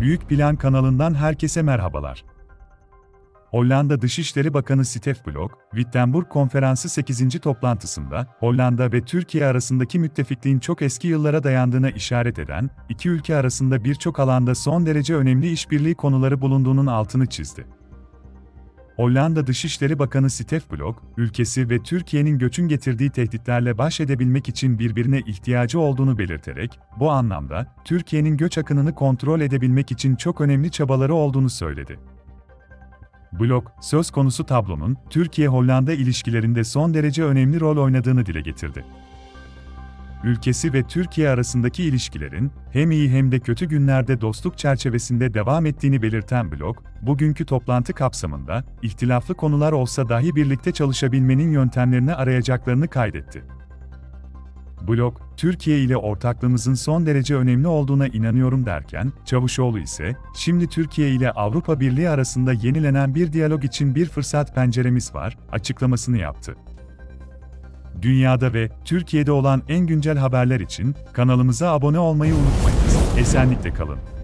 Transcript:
Büyük Plan kanalından herkese merhabalar. Hollanda Dışişleri Bakanı Stef Blok, Wittenberg Konferansı 8. toplantısında, Hollanda ve Türkiye arasındaki müttefikliğin çok eski yıllara dayandığına işaret eden, iki ülke arasında birçok alanda son derece önemli işbirliği konuları bulunduğunun altını çizdi. Hollanda Dışişleri Bakanı Stef Blok, ülkesi ve Türkiye'nin göçün getirdiği tehditlerle baş edebilmek için birbirine ihtiyacı olduğunu belirterek, bu anlamda, Türkiye'nin göç akınını kontrol edebilmek için çok önemli çabaları olduğunu söyledi. Blok, söz konusu tablonun, Türkiye-Hollanda ilişkilerinde son derece önemli rol oynadığını dile getirdi. Ülkesi ve Türkiye arasındaki ilişkilerin, hem iyi hem de kötü günlerde dostluk çerçevesinde devam ettiğini belirten Blok, bugünkü toplantı kapsamında, ihtilaflı konular olsa dahi birlikte çalışabilmenin yöntemlerini arayacaklarını kaydetti. Blok, Türkiye ile ortaklığımızın son derece önemli olduğuna inanıyorum derken, Çavuşoğlu ise, şimdi Türkiye ile Avrupa Birliği arasında yenilenen bir diyalog için bir fırsat penceremiz var, açıklamasını yaptı. Dünyada ve Türkiye'de olan en güncel haberler için kanalımıza abone olmayı unutmayınız. Esenlikle kalın.